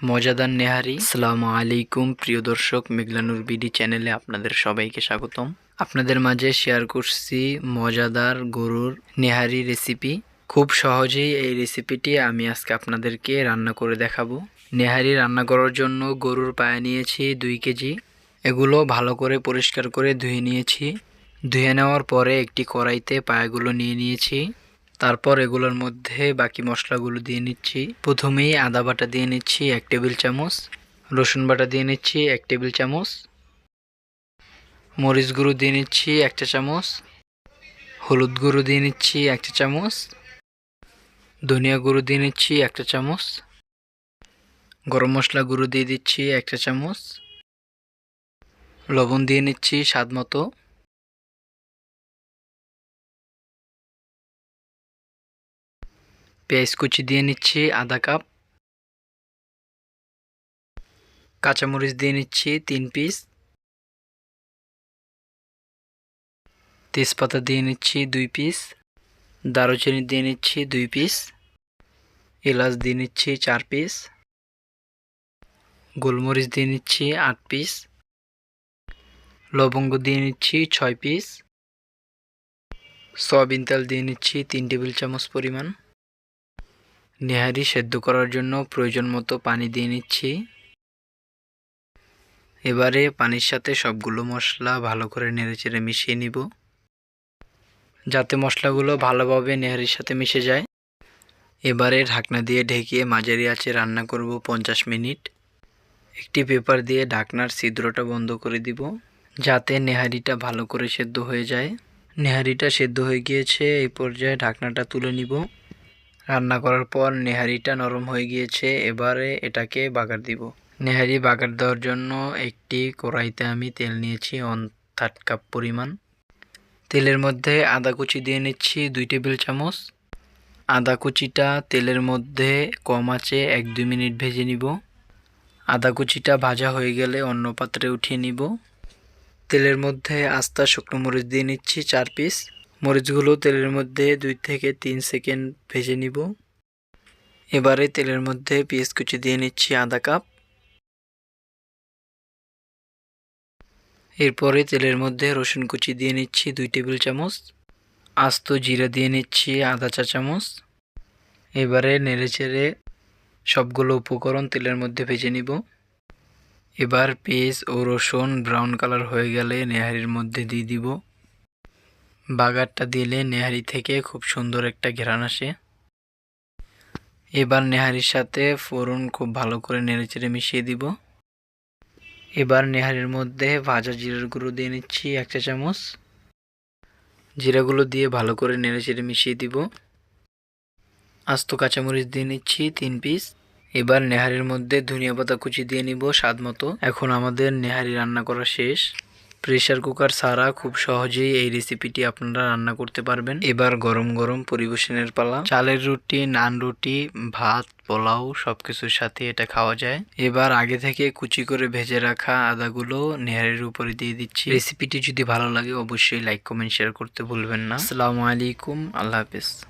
মজাদার নেহারি। আসসালামু আলাইকুম, প্রিয় দর্শক, মেঘলানুর বিডি চ্যানেলে আপনাদের সবাইকে স্বাগতম। আপনাদের মাঝে শেয়ার করছি মজাদার গরুর নেহারি রেসিপি খুব সহজেই এই রেসিপিটি আমি আজকে আপনাদেরকে রান্না করে দেখাবো। নেহারি রান্না করার জন্য গরুর পায়ে নিয়েছি দুই কেজি। এগুলো ভালো করে পরিষ্কার করে ধুয়ে নিয়েছি। ধুয়ে নেওয়ার পরে একটি কড়াইতে পায়াগুলো নিয়ে নিয়েছি। তারপর এগুলোর মধ্যে বাকি মশলাগুলো দিয়ে নিচ্ছি। প্রথমেই আদা বাটা দিয়ে নিচ্ছি এক টেবিল চামচ, রসুন বাটা দিয়ে নিচ্ছি এক টেবিল চামচ, মরিচ গুঁড়ো দিয়ে নিচ্ছি একটা চামচ, হলুদ গুঁড়ো দিয়ে নিচ্ছি একটা চামচ, ধনিয়া গুঁড়ো দিয়ে নিচ্ছি একটা চামচ, গরম মশলা গুঁড়ো দিয়ে দিচ্ছি একটা চামচ, লবণ দিয়ে নিচ্ছি স্বাদ মতো। পেঁয়াজ কুচি দিয়ে নিচ্ছি, আধা কাপ। কাঁচামরিচ দিয়ে নিচ্ছি তিন পিস। তেজপাতা দিয়ে নিচ্ছি দুই পিস। দারুচিনি দিয়ে নিচ্ছি দুই পিস। এলাচ দিয়ে নিচ্ছি চার পিস। গোলমরিচ দিয়ে নিচ্ছি আট পিস। লবঙ্গ দিয়ে নিচ্ছি ছয় পিস। সয়াবিন তেল দিয়ে নিচ্ছি তিন টেবিল চামচ পরিমাণ। নেহারি সেদ্ধ করার জন্য প্রয়োজন মতো পানি দিয়ে নিচ্ছি। এবারে পানির সাথে সবগুলো মশলা ভালো করে নেড়েচেড়ে মিশিয়ে নিব। যাতে মশলাগুলো ভালোভাবে নেহারির সাথে মিশে যায়। এবারে ঢাকনা দিয়ে ঢেকিয়ে মাঝারি আঁচে রান্না করব পঞ্চাশ মিনিট। একটি পেপার দিয়ে ঢাকনার ছিদ্রটা বন্ধ করে দিব, যাতে নেহারিটা ভালো করে সেদ্ধ হয়ে যায়। নেহারিটা সেদ্ধ হয়ে গিয়েছে, এই পর্যায়ে ঢাকনাটা তুলে নিব। রান্না করার পর নেহারিটা নরম হয়ে গিয়েছে, এবারে এটাকে বাগার দিব। নেহারি বাগার দেওয়ার জন্য একটি কড়াইতে আমি তেল নিয়েছি অন থার্ড কাপ পরিমাণ। তেলের মধ্যে আদা কুচি দিয়ে নিচ্ছি দুই টেবিল চামচ। আদা কুচিটা তেলের মধ্যে কম আছে এক দুই মিনিট ভেজে নিব। আদা কুচিটা ভাজা হয়ে গেলে অন্য পাত্রে উঠিয়ে নিব। তেলের মধ্যে আস্তা শুকনো মরিচ দিয়ে নিচ্ছি চার পিস। মরিচগুলো তেলের মধ্যে দুই থেকে তিন সেকেন্ড ভেজে নিব। এবারে তেলের মধ্যে পেঁয়াজ কুচি দিয়ে নিচ্ছি আধা কাপ। এরপরে তেলের মধ্যে রসুন কুচি দিয়ে নিচ্ছি দুই টেবিল চামচ। আস্ত জিরা দিয়ে নিচ্ছি আধা চা চামচ। এবারে নেড়েচেড়ে সবগুলো উপকরণ তেলের মধ্যে ভেজে নিব। এবার পেঁয়াজ ও রসুন ব্রাউন কালার হয়ে গেলে নেহারির মধ্যে দিয়ে দিব। বাগারটা দিলে নেহারি থেকে খুব সুন্দর একটা ঘেরান আসে। এবার নেহারির সাথে ফোড়ন খুব ভালো করে নেড়েচেড়ে মিশিয়ে দিব। এবার নেহারির মধ্যে ভাজা জিরার গুঁড়ো দিয়ে নিচ্ছি এক চা চামচ। জিরাগুলো দিয়ে ভালো করে নেড়েচেড়ে মিশিয়ে দিব। আস্ত কাঁচামরিচ দিয়ে নিচ্ছি তিন পিস। এবার নেহারির মধ্যে ধনিয়া পাতা কুচি দিয়ে নিব স্বাদ মতো। এখন আমাদের নেহারি রান্না করা শেষ। প্রেশার কুকার ছাড়া খুব সহজেই এই রেসিপিটি আপনারা রান্না করতে পারবেন। এবার গরম গরম পরিবেশনের পালা। চালের রুটি, নান রুটি, ভাত, পোলাও সবকিছুর সাথে এটা খাওয়া যায়। এবার আগে থেকে কুচি করে ভেজে রাখা আদাগুলো নেহারের উপরে দিয়ে দিচ্ছি। রেসিপিটি যদি ভালো লাগে অবশ্যই লাইক কমেন্ট শেয়ার করতে ভুলবেন না। আসসালামু আলাইকুম। আল্লাহ হাফেজ।